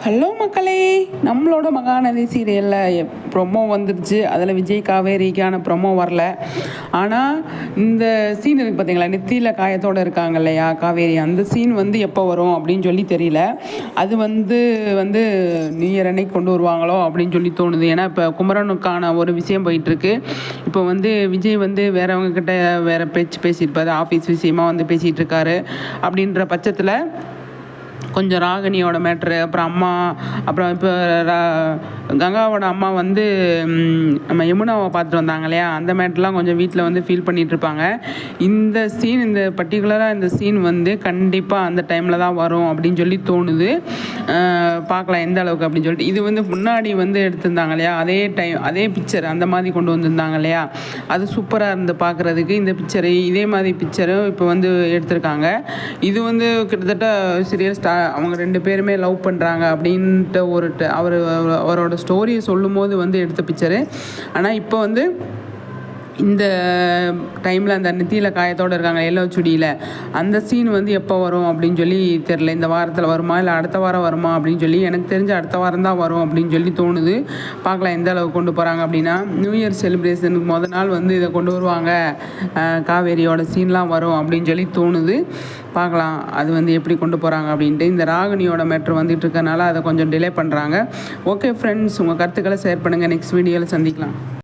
Hello மக்களே. நம்மளோட மகாநதி சீரியலில் ப்ரொமோ வந்துருச்சு. அதில் விஜய் காவேரிக்கான ப்ரொமோ வரல. ஆனால் இந்த சீன் இருக்குது பார்த்தீங்களா நெத்தியில் காயத்தோடு இருக்காங்க இல்லையா? காவேரி அந்த சீன் வந்து எப்போ வரும் அப்படின்னு சொல்லி தெரியல. அது வந்து வந்து நியூ இயர் அன்னைக்கு கொண்டு வருவாங்களோ அப்படின்னு சொல்லி தோணுது. ஏன்னா இப்போ குமரனுக்கான ஒரு விஷயம் போயிட்டுருக்கு. இப்போ வந்து விஜய் வந்து வேறவங்கக்கிட்ட வேறு வேற பேச்சு பேசியிருப்பார் ஆஃபீஸ் விஷயமா வந்து பேசிகிட்டு இருக்காரு. அப்படின்ற பட்சத்தில் கொஞ்சம் ராகினியோட மேட்ரு அப்புறம் அம்மா அப்புறம் இப்போ கங்காவோட அம்மா வந்து நம்ம யமுனாவை பார்த்துட்டு வந்தாங்க இல்லையா? அந்த மேட்ருலாம் கொஞ்சம் வீட்டில் வந்து ஃபீல் பண்ணிகிட்ருப்பாங்க இந்த சீன் இந்த பர்டிகுலராக இந்த சீன் வந்து கண்டிப்பாக அந்த டைமில் தான் வரும் அப்படின்னு சொல்லி தோணுது. பார்க்கலாம் எந்த அளவுக்கு அப்படின்னு சொல்லிட்டு. இது வந்து முன்னாடி வந்து எடுத்திருந்தாங்க இல்லையா? அதே டைம் அதே பிக்சர் அந்த மாதிரி கொண்டு வந்திருந்தாங்க இல்லையா? அது சூப்பராக இருந்து பார்க்குறதுக்கு இந்த பிக்சரு இதே மாதிரி பிக்சரும் இப்போ வந்து எடுத்திருக்காங்க. இது வந்து கிட்டத்தட்ட சீரியல் ஸ்டா அவங்க ரெண்டு பேருமே லவ் பண்ணுறாங்க அப்படின்ட்டு ஒரு ட- அவர் அவரோட ஸ்டோரியை சொல்லும் போது வந்து எடுத்த பிக்சரு ஆனால் இப்போ வந்து இந்த டைமில் அந்த நெத்தியில் காயத்தோடு இருக்காங்க எல்லோ சுடியில். அந்த சீன் வந்து எப்போ வரும் அப்படின்னு சொல்லி தெரில இந்த வாரத்தில் வருமா இல்லை அடுத்த வாரம் வருமா அப்படின்னு சொல்லி எனக்கு தெரிஞ்ச அடுத்த வாரம் தான் வரும் அப்படின்னு சொல்லி தோணுது. பார்க்கலாம் எந்த அளவுக்கு கொண்டு போகிறாங்க அப்படின்னா நியூ இயர் செலிப்ரேஷனுக்கு முத நாள் வந்து இதை கொண்டு வருவாங்க. காவேரியோட சீன்லாம் வரும் அப்படின்னு சொல்லி தோணுது. பார்க்கலாம் அது வந்து எப்படி கொண்டு போகிறாங்க அப்படின்ட்டு. இந்த ராகினியோட மேட்ரு வந்துட்டு இருக்கனால அதை கொஞ்சம் டிலே பண்ணுறாங்க ஓகே ஃப்ரெண்ட்ஸ் உங்கள் கருத்துக்களை ஷேர் பண்ணுங்கள் நெக்ஸ்ட் வீடியோவில் சந்திக்கலாம்.